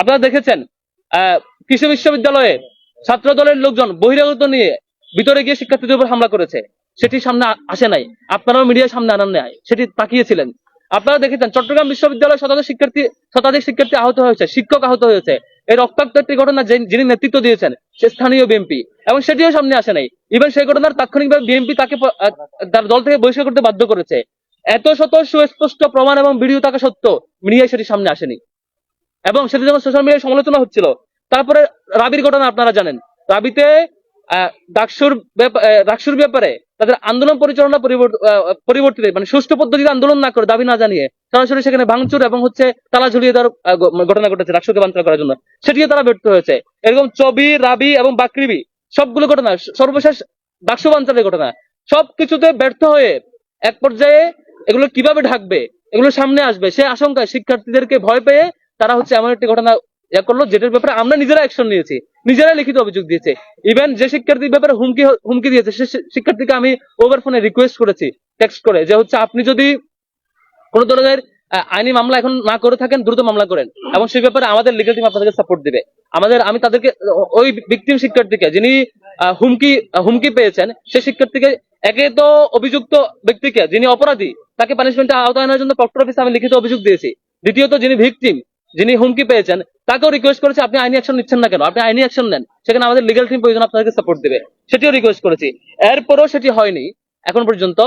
আপনারা দেখেছেন কৃষি বিশ্ববিদ্যালয়ে ছাত্র দলের লোকজন বহিরাগত নিয়ে ভিতরে গিয়ে শিক্ষার্থীদের উপর হামলা করেছে। সেটি সামনে আসে নাই। আপনারাও মিডিয়ার সামনে আনান নাই। সেটি তাকিয়েছিলেন। আপনারা দেখেছেন, চট্টগ্রাম বিশ্ববিদ্যালয়ে শতাধিক শিক্ষার্থী শতাধিক শিক্ষার্থী আহত হয়েছে, শিক্ষক আহত হয়েছে। এই রক্তাক্ত একটি ঘটনা যিনি নেতৃত্ব দিয়েছেন, সে স্থানীয় বিএনপি এবং সেটিও সামনে আসে নাই। ইভেন সেই ঘটনার তাৎক্ষণিকভাবে বিএনপি তাকে তার দল থেকে বহিষ্কার করতে বাধ্য করেছে। এত শত সুস্পষ্ট প্রমাণ এবং ভিডিও থাকা সত্ত্বেও মিডিয়ায় সেটি সামনে আসেনি। এবং সেটি যখন সোশ্যাল মিডিয়ায় সমালোচনা হচ্ছিল। তারপরে রাবির ঘটনা আপনারা জানেন। রাবিতে ডাকসুর ডাকসুর ব্যাপারে তাদের আন্দোলন পরিচালনা পরিবর্তিত মানে সুষ্ঠু পদ্ধতিতে আন্দোলন না করে, দাবি না জানিয়ে সরাসরি সেখানে ভাঙচুর এবং হচ্ছে তালা ঝুলিয়ে দেওয়ার ঘটনা ঘটেছে ডাকসুকে বাঞ্চাল করার জন্য। সেটিও তারা ব্যর্থ হয়েছে। এরকম চবি, রাবি এবং বাকরিবি সবগুলো ঘটনা, সর্বশেষ ডাকসু বাঞ্চালের ঘটনা, সবকিছুতে ব্যর্থ হয়ে এক পর্যায়ে এগুলো কীভাবে ঢাকবে, এগুলো সামনে আসবে, সে আশঙ্কায় শিক্ষার্থীদেরকে ভয় পেয়ে তারা হচ্ছে এমন একটি ঘটনা ইয়া করল, যেটার ব্যাপারে আমরা নিজেরা অ্যাকশন নিয়েছি। নিজেরা লিখিত অভিযোগ দিয়েছে। ইভেন যে শিক্ষার্থীর ব্যাপারে হুমকি হুমকি দিয়েছে, সে শিক্ষার্থীকে আমি ওভার ফোনে রিকোয়েস্ট করেছি টেক্সট করে, যে হচ্ছে আপনি যদি কোন ধরনের আইনি মামলা এখন না করে থাকেন, দ্রুত মামলা করেন। এবং সেই ব্যাপারে আমাদের লিগাল টিম আপনাদেরকে সাপোর্ট দিবে। আমাদের, আমি তাদেরকে ওই ভিকটিম শিক্ষার্থীকে, যিনি হুমকি হুমকি পেয়েছেন সেই শিক্ষার্থীকে একে তো অভিযুক্ত ব্যক্তিকে, যিনি অপরাধী, তাকে পানিশমেন্টের আওতায় আনার জন্য প্রক্টর অফিসে আমি লিখিত অভিযোগ দিয়েছি। দ্বিতীয়ত যিনি ভিকটিম যিনি হুমকি পেয়েছেন, তাকেও রিকোয়েস্ট করেছে, আপনি আইনি অ্যাকশন নিচ্ছেন না কেন? আপনি আইনি অ্যাকশন নেন। সেখানে আমাদের লিগাল টিম প্রয়োজন, আপনাদেরকে সাপোর্ট দিবে। সেটিও রিকোয়েস্ট করেছি। এরপরও সেটি হয়নি। এখন পর্যন্ত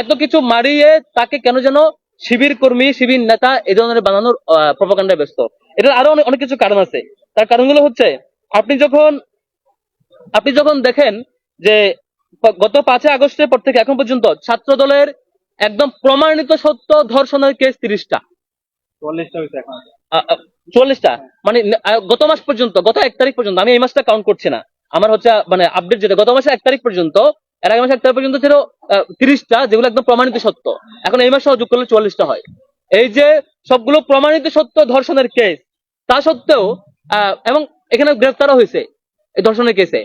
এত কিছু মারিয়ে তাকে কেন যেন শিবির কর্মী, শিবির নেতা এই ধরনের বানানোর প্রপাকাণ্ডায় ব্যস্ত। এটার আরও অনেক কিছু কারণ আছে। তার কারণগুলো হচ্ছে, আপনি যখন আপনি যখন দেখেন যে গত পাঁচই আগস্টের পর থেকে এখন পর্যন্ত ছাত্র দলের একদম প্রমাণিত সত্য ধর্ষণের কেস তিরিশটা। চল্লিশটা মানে গত মাস পর্যন্ত, গত এক তারিখ পর্যন্ত, আমি এই মাসটা কাউন্ট করছি না। আমার হচ্ছে মানে আপডেট যেটা, গত মাসে এক তারিখ পর্যন্ত, এর আগে মাসে এক তারিখ পর্যন্ত ছিল তিরিশটা, যেগুলো একদম প্রমাণিত সত্য। এখন এই মাসে যোগ করলে চল্লিশটা হয়। এই যে সবগুলো প্রমাণিত সত্য ধর্ষণের কেস তা সত্ত্বেও এবং এখানে গ্রেফতারও হয়েছে এই ধর্ষণের কেসে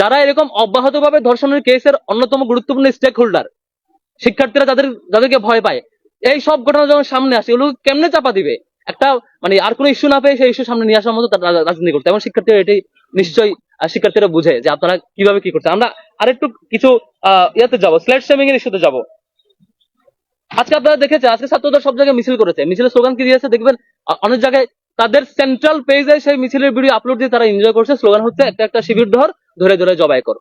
যারা এরকম অব্যাহতভাবে ধর্ষণের কেসের অন্যতম গুরুত্বপূর্ণ স্টেক হোল্ডার শিক্ষার্থীরা যাদের যাদেরকে ভয় পায়। এই সব ঘটনা যখন সামনে আসে ওগুলো কেমনে চাপা দিবে? একটা মানে আর কোনো ইস্যু না পেয়ে সেই ইস্যু সামনে নিয়ে আসার মতো রাজনীতি করতে এবং শিক্ষার্থীরা এটাই নিশ্চয়ই শিক্ষার্থীরা বুঝে যে আপনারা কীভাবে কি করছে আমরা আরেকটু কিছু ইয়াতে যাব স্ল্যাট শেমিং এর ইস্যুতে যাব। আজকে আপনারা দেখেছেন, আজকে ছাত্রদের সব জায়গায় মিছিল করেছে। মিছিলের স্লোগান কি দিয়েছে দেখবেন? অনেক জায়গায় তাদের সেন্ট্রাল পেজে সেই মিছিলের ভিডিও আপলোড দিয়ে তারা এনজয় করছে। স্লোগান হচ্ছে, একটা একটা শিবির ধর, ধরে ধরে জবাই কর।